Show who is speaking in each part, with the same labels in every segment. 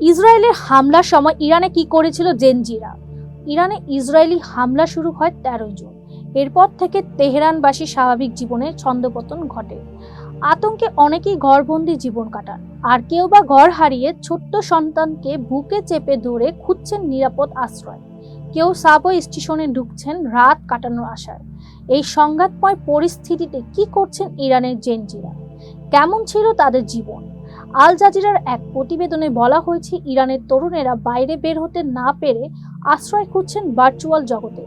Speaker 1: ইসরায়েলের হামলার সময় ইরানে কি করেছিল জেনজিরা? ইরানে ইসরায়েলি হামলা শুরু হয় তেরোই জুন। এরপর থেকে তেহরানবাসী স্বাভাবিক জীবনের ছন্দপতন ঘটে। আতঙ্কে অনেকেই ঘরবন্দি জীবন কাটান। আর কেউ বা ঘর হারিয়ে ছোট্ট সন্তানকে বুকে চেপে ধরে খুঁজছেন নিরাপদ আশ্রয়। কেউ সাবওয়ে স্টেশনে ঢুকছেন রাত কাটানোর আশায়। এই সংঘাতময় পরিস্থিতিতে কি করছেন ইরানের জেনজিরা? কেমন ছিল তাদের জীবন? আল জাজিরার এক প্রতিবেদনে বলা হয়েছে, ইরানের তরুণেরা বাইরে বের হতে না পেরে আশ্রয় খুঁজছেন ভার্চুয়াল জগতে।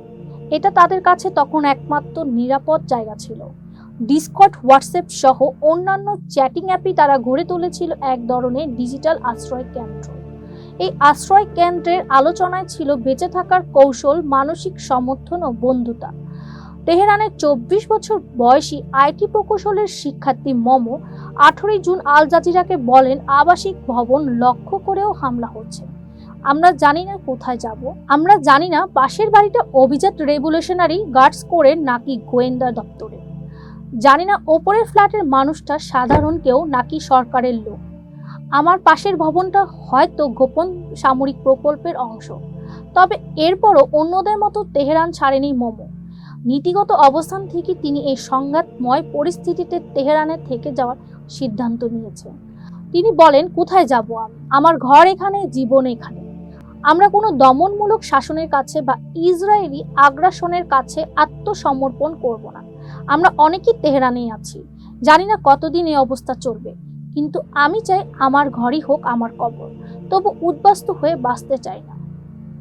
Speaker 1: এটা তাদের কাছে তখন একমাত্র নিরাপদ জায়গা ছিল। ডিসকট, হোয়াটসঅ্যাপ সহ অন্যান্য চ্যাটিং অ্যাপই তারা গড়ে তুলেছিল এক ধরনের ডিজিটাল আশ্রয় কেন্দ্র। এই আশ্রয় কেন্দ্রের আলোচনায় ছিল বেঁচে থাকার কৌশল, মানসিক সমর্থন ও বন্ধুতা। তেহরানের চব্বিশ বছর বয়সী আইটি প্রকৌশলের শিক্ষার্থী মমো আঠেরোই জুন আল জাজিরাকে বলেন, আবাসিক ভবন লক্ষ্য করেও হামলা হচ্ছে। আমরা জানি না কোথায় যাব। আমরা জানি না পাশের বাড়িটা অভিজাত রেভলিউশনারি গার্ডস করে নাকি গোয়েন্দা দপ্তরে। জানি না ওপরের ফ্ল্যাটের মানুষটা সাধারণ কেউ নাকি সরকারের লোক। আমার পাশের ভবনটা হয়তো গোপন সামরিক প্রকল্পের অংশ। তবে এরপরও অন্যদের মতো তেহরান ছাড়েনি মোমো। নীতিগত অবস্থান থেকে তিনি এই সংঘাতময় পরিস্থিতিতে তেহরানে থেকে যাওয়ার সিদ্ধান্ত নিয়েছেন। তিনি বলেন, কোথায় যাব আমি? আমার ঘর এখানে, জীবন এখানে। আমরা কোনো দমনমূলক শাসনের কাছে বা ইসরায়েলি আগ্রাসনের কাছে আত্মসমর্পণ করব না। আমরা অনেকেই তেহরানেই আছি। জানি না কতদিন এই অবস্থা চলবে। কিন্তু আমি চাই আমার ঘরই হোক আমার কবর। তবু উদ্বাস্ত হয়ে বাঁচতে চাই না।